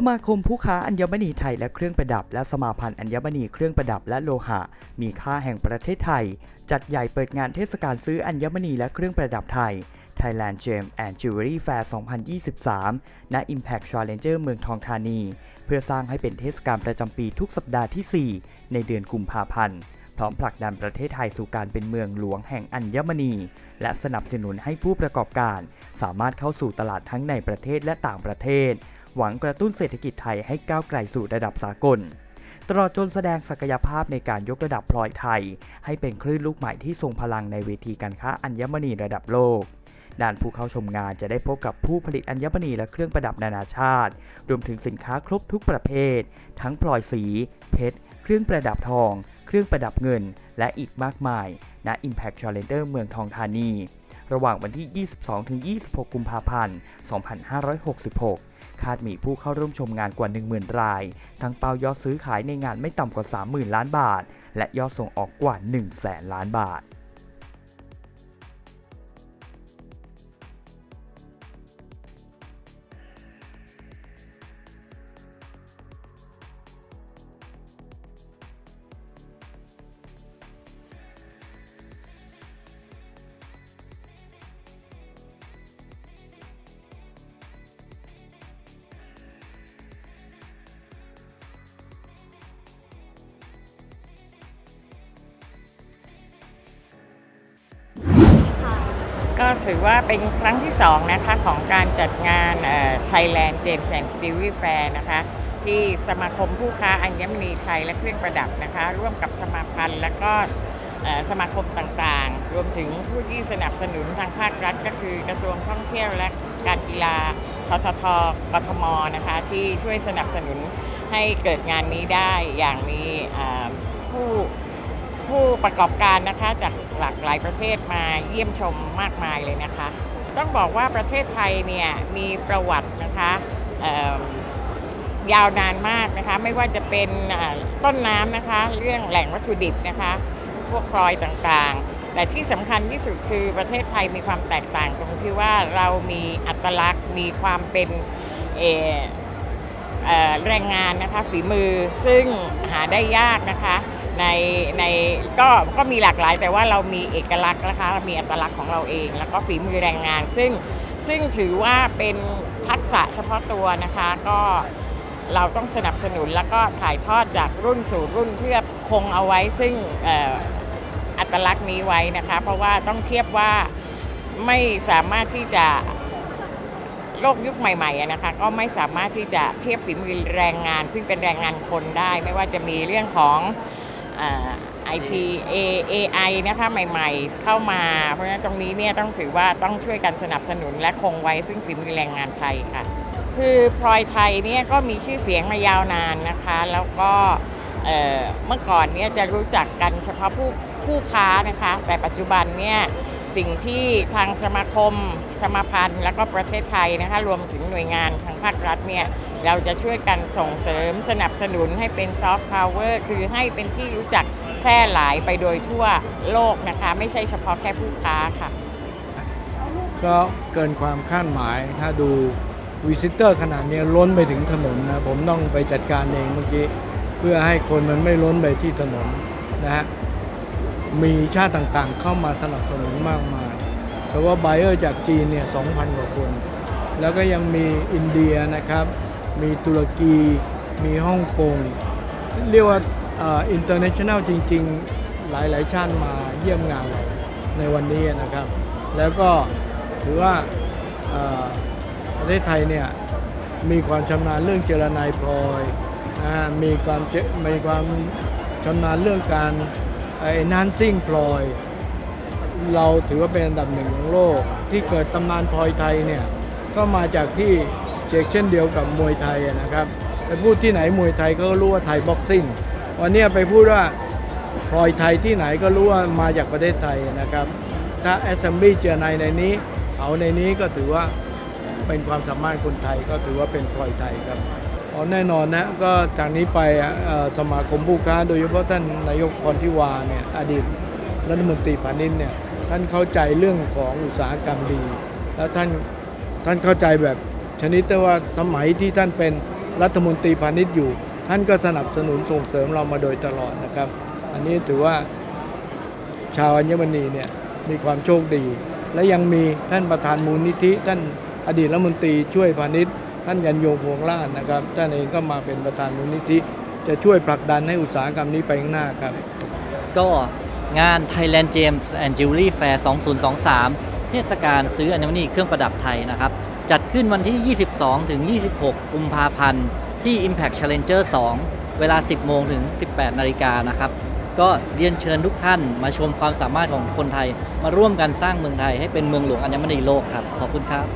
สมาคมผู้ค้าอัญมณีไทยและเครื่องประดับ และสมาพันธ์อัญมณีเครื่องประดับและโลหะ มีค่าแห่งประเทศไทย จัดใหญ่เปิดงานเทศกาลซื้ออัญมณีและเครื่องประดับไทย Thailand Gem and Jewelry Fair 2023 ณ Impact Challenger เมืองทองธานี เพื่อสร้างให้เป็นเทศกาลประจำปีทุกสัปดาห์ที่ 4 ในเดือนกุมภาพันธ์ พร้อมผลักดันประเทศไทยสู่การเป็นเมืองหลวงแห่งอัญมณี และสนับสนุนให้ผู้ประกอบการ สามารถเข้าสู่ตลาดทั้งในประเทศและต่างประเทศ หวังกระตุ้นเศรษฐกิจไทยให้ก้าวไกลสู่ระดับสากล ตลอดจนแสดงศักยภาพในการยกระดับพลอยไทย ให้เป็นคลื่นลูกใหม่ที่ทรงพลังในเวทีการค้าอัญมณีระดับโลกด้านผู้เข้าชมงานจะได้พบกับผู้ผลิตอัญมณีและเครื่องประดับนานาชาติ รวมถึงสินค้าครบทุกประเภท ทั้งพลอยสี เพชร เครื่องประดับทอง เครื่องประดับเงิน และอีกมากมาย ณ Impact Challenger เมืองทองธานี ระหว่างวันที่ 22-26 กุมภาพันธ์ 2566 คาดมีผู้เข้าร่วมชมงานกว่า 10,000 ราย ทั้งเป้ายอดซื้อขายในงานไม่ต่ำกว่า 30,000 ล้านบาท และยอดส่งออกกว่า 100,000 ล้านบาท ก็ถือว่าเป็นครั้งที่ 2 นะคะ ของการจัดงานเอ่อ Thailand James and Jewelry Fair นะคะ ที่สมาคมผู้ค้าอัญมณีไทยและเครื่องประดับนะคะ ร่วมกับสมาพันธ์และก็เอ่อสมาคมต่างๆ รวมถึงผู้ที่สนับสนุนทางภาครัฐ ก็คือกระทรวงท่องเที่ยวและการกีฬาทททกทมนะคะ ที่ช่วยสนับสนุนให้เกิดงานนี้ได้อย่างมีเอ่อผู้ ผู้ประกอบการนะคะจากหลากหลายประเทศมาเยี่ยมชมมากมายเลยนะคะ ต้องบอกว่าประเทศไทยเนี่ยมีประวัตินะคะยาวนานมากนะคะ ไม่ว่าจะเป็นต้นน้ำนะคะ เรื่องแหล่งวัตถุดิบนะคะ พวกพลอยต่างๆ แต่ที่สำคัญที่สุดคือประเทศไทยมีความแตกต่างตรงที่ว่าเรามีอัตลักษณ์มีความเป็นเอ่อเอ่อแรงงานนะคะฝีมือซึ่งหาได้ยากนะคะ ในในก็ก็มีหลากหลาย แต่ว่าเรามีเอกลักษณ์นะคะมีอัตลักษณ์ของเราเอง แล้วก็ฝีมือแรงงาน ซึ่งซึ่งถือว่าเป็นทักษะเฉพาะตัวนะคะก็เราต้องสนับสนุนแล้วก็ถ่ายทอดจากรุ่นสู่รุ่นเพื่อคงเอาไว้ซึ่งอัตลักษณ์นี้ไว้นะคะ เพราะว่าต้องเทียบว่าไม่สามารถที่จะโลกยุคใหม่ๆนะคะก็ไม่สามารถที่จะเทียบฝีมือแรงงาน ซึ่งเป็นแรงงานคนได้ ไม่ว่าจะมีเรื่องของ ไอทีเอไอนะคะใหม่ๆ เข้ามา เพราะฉะนั้นตรงนี้เนี่ยต้องถือว่าต้องช่วยกันสนับสนุนและคงไว้ซึ่งฝีมือแรงงานไทยค่ะ คือพลอยไทยเนี่ยก็มีชื่อเสียงมายาวนานนะคะ แล้วก็เอ่อเมื่อก่อนเนี่ยจะรู้จักกันเฉพาะผู้ผู้ค้านะคะ แต่ปัจจุบันเนี่ย สิ่งที่ทางสมาคม สมาพันธ์ แล้วก็ประเทศไทยนะคะรวมถึงหน่วยงานทางภาครัฐเนี่ยเราจะช่วยกันส่งเสริมสนับสนุนให้เป็นซอฟต์พาวเวอร์คือให้เป็นที่รู้จักแพร่หลายไปโดยทั่วโลกนะคะ ไม่ใช่เฉพาะแค่ผู้ค้าค่ะ ก็เกินความคาดหมายถ้าดูวิสิเตอร์ขนาดนี้ล้นไปถึงถนนนะผมต้องไปจัดการเองเมื่อกี้ เพื่อให้คนมันไม่ล้นไปที่ถนนนะฮะ มีชาติต่างๆ เข้ามาสนับสนุนมากมายเพราะว่าไบเออร์จากจีนเนี่ย 2,000 กว่าคน แล้วก็ยังมีอินเดียนะครับ มีตุรกี มีฮ่องกง เรียกว่าอินเตอร์เนชั่นแนลจริง ๆ หลายๆ ชาติมาเยี่ยมงานในวันนี้นะครับ แล้วก็ถือว่าประเทศไทยเนี่ย มีความชำนาญเรื่องเจรนายพลอยนะมีความมีความชำนาญเรื่องการ นานซิ่งพลอย เราถือว่าเป็นอันดับหนึ่งของโลก ที่เกิดตำนานพลอยไทยเนี่ย ก็มาจากที่เชกเช่นเดียวกับมวยไทยนะครับไปพูดที่ไหนมวยไทยก็รู้ว่าไทยบ็อกซิ่งวันนี้ไปพูดว่าพลอยไทยที่ไหนก็รู้ว่ามาจากประเทศไทยนะครับ ถ้า Assembly เจอในในนี้ เอาในนี้ก็ถือว่าเป็นความสามารถคนไทยก็ถือว่าเป็นพลอยไทยครับ อ๋อแน่นอนนะก็จากนี้ไปสมาคมผู้ค้า โดยเฉพาะท่านนายกพรทิวาเนี่ยอดีตรัฐมนตรีพาณิชย์เนี่ยท่านเข้าใจเรื่องของอุตสาหกรรมดี แล้วท่านท่านเข้าใจแบบชนิดที่ว่าสมัยที่ท่านเป็นรัฐมนตรีพาณิชย์อยู่ ท่านก็สนับสนุนส่งเสริมเรามาโดยตลอดนะครับ อันนี้ถือว่าชาวอัญมณีเนี่ยมีความโชคดี และยังมีท่านประธานมูลนิธิ ท่านอดีตรัฐมนตรีช่วยพาณิชย์ ท่านยันโยงพวงราชนะครับท่านเองก็มาเป็นประธานมูลนิธิ จะช่วยผลักดันให้อุตสาหกรรมนี้ไปข้างหน้าครับ ก็งาน Thailand James and Jewelry Fair 2023 เทศกาลซื้ออัญมณีเครื่องประดับไทยนะครับ จัดขึ้นวันที่ 22 ถึง 26 กุมภาพันธ์ ที่ Impact Challenger 2 เวลา 10 โมงถึง 18 นาฬิกานะครับ ก็เรียนเชิญทุกท่านมาชมความสามารถของคนไทย มาร่วมกันสร้างเมืองไทยให้เป็นเมืองหลวงอัญมณีโลกครับ ขอบคุณครับ